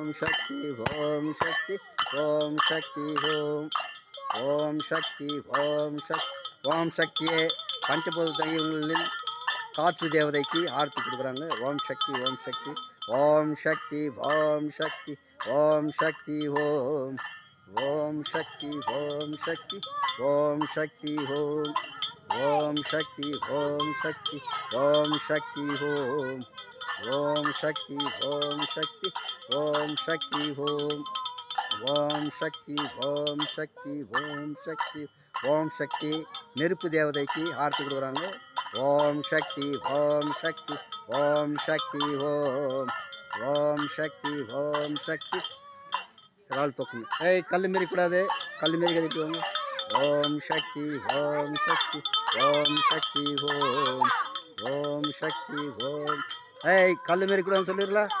ஓம் சக்தி ஓம் சக்தி ஓம் சக்தி ஓம் ஓம் சக்தி ஓம் சக்தி ஓம் சக்தியே பஞ்சபூத தெய்வங்களில் காற்று தேவதைக்கு ஆர்த்தி கொடுக்குறாங்க ஓம் சக்தி ஓம் சக்தி ஓம் சக்தி ஓம் சக்தி ஓம் சக்தி ஓம் ஓம் சக்தி ஓம் சக்தி ஓம் சக்தி ஓம் ஓம் சக்தி ஓம் சக்தி ஓம் சக்தி ஓம் ஓம் சக்தி ஓம் சக்தி ஓம் சக்தி ஓம். ஓம் சக்தி ஓம் சக்தி ஓம் சக்தி. ஓம் சக்தி. நெருப்பு தேவதைக்கு ஆர்த்து கொடுக்குறாங்க. ஓம் சக்தி ஓம் சக்தி. ஓம் சக்தி ஓம். ஓம் சக்தி ஓம் சக்தி. ரால் தூக்கணும் ஏய் கல் மாரி கல் மாரி கதிட்டு ஓம் சக்தி ஓம் சக்தி. ஓம் சக்தி ஓம். ஓம் சக்தி ஓம். ஏய் கல் மாரி கூடாதுன்னு சொல்லிடலாம்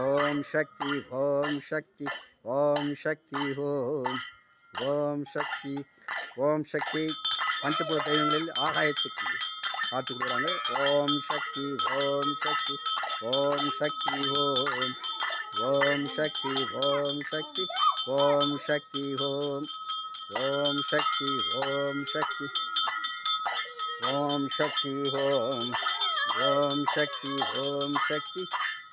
ஓம் சக்தி ஓம் சக்தி ஓம் சக்தி ஓம் ஓம் சக்தி ஓம் சக்தி பஞ்சபூத தெய்வங்களில் ஆகாயத்துக்கு காத்து கொடுக்குறாங்க ஓம் சக்தி ஓம் சக்தி ஓம் சக்தி ஓம் ஓம் சக்தி ஓம் சக்தி ஓம் சக்தி ஓம் ஓம் சக்தி ஓம் சக்தி ஓம் சக்தி ஓம் ஓம் சக்தி ஓம் சக்தி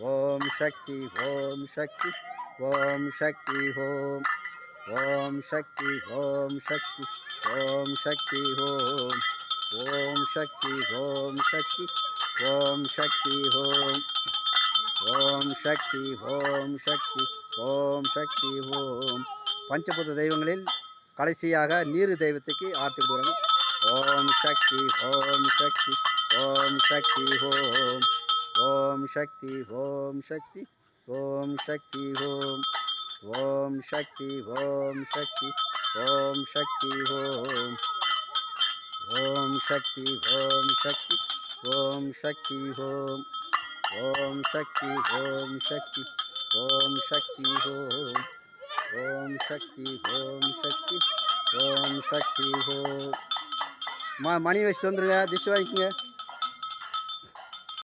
ஓம் சக்தி ஓம் சக்தி ஓம் சக்தி ஓம் ஓம் சக்தி ஓம் சக்தி ஓம் சக்தி ஓம் ஓம் சக்தி ஓம் சக்தி ஓம் சக்தி ஓம் ஓம் சக்தி ஓம் சக்தி ஓம் சக்தி ஓம் பஞ்சபூத தெய்வங்களில் கடைசியாக நீர் தெய்வத்துக்கு ஆர்த்தி கொடுக்குறாங்க ஓம் சக்தி ஓம் சக்தி ஓம் சக்தி ஓம் ஓம் சக்தி ஓம் சக்தி ஓம் சக்தி ஓம் ஓம் சக்தி ஓம் சக்தி ஓம் சக்தி ஓம் ஓம் சக்தி ஓம் சக்தி ஓம் சக்தி ஓம் ஓம் சக்தி ஓம் சக்தி ஓம் சக்தி ஓம் ஓம் சக்தி ஓம் சக்தி ஓம் சக்தி ஓம் மா மணி வச்சுட்டு வந்துருங்க திஷ் வாங்கிக்கங்க